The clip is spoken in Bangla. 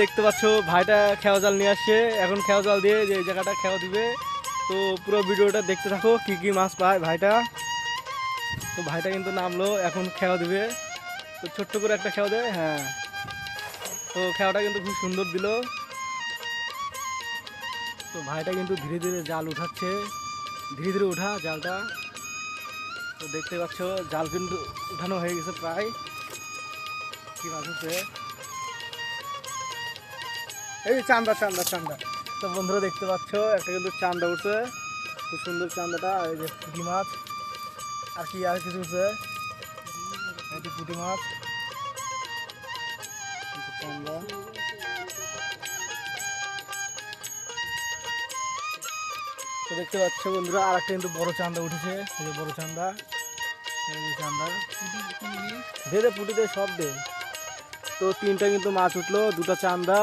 দেখতে পাচ্ছ, ভাইটা খেয়া জাল নিয়ে আসছে। এখন খেয়া জাল দিয়ে যে জায়গাটা খেওয়া দিবে। তো পুরো ভিডিওটা দেখতে থাকো, কি কি মাছ পায় ভাইটা। তো ভাইটা কিন্তু নামলো, এখন খেয়া দিবে। তো ছোট্ট করে একটা খেওয়া দেয় হ্যাঁ। তো খেওয়াটা কিন্তু খুব সুন্দর দিল। তো ভাইটা কিন্তু ধীরে ধীরে জাল উঠাচ্ছে। ধীরে ধীরে উঠা জালটা। তো দেখতে পাচ্ছ, জাল কিন্তু উঠানো হয়ে গেছে প্রায়। কি মাছ হচ্ছে? এই চান্দা চান্দা চান্দা। তো বন্ধুরা দেখতে পাচ্ছ, একটা কিন্তু চান্দা উঠছে। খুব সুন্দর চান্দাটা এই যে পুঁটি মাছ। আর কি আর কিছু উঠছে? এই যে পুঁটি মাছ। চান্দা। তো দেখতে পাচ্ছ বন্ধুরা আর একটা কিন্তু বড় চান্দা উঠেছে। এই যে বড় চান্দা। এই যে চান্দা। দে দে, পুটি সব দে। তো তিনটা কিন্তু মাছ উঠল, দুটো চান্দা।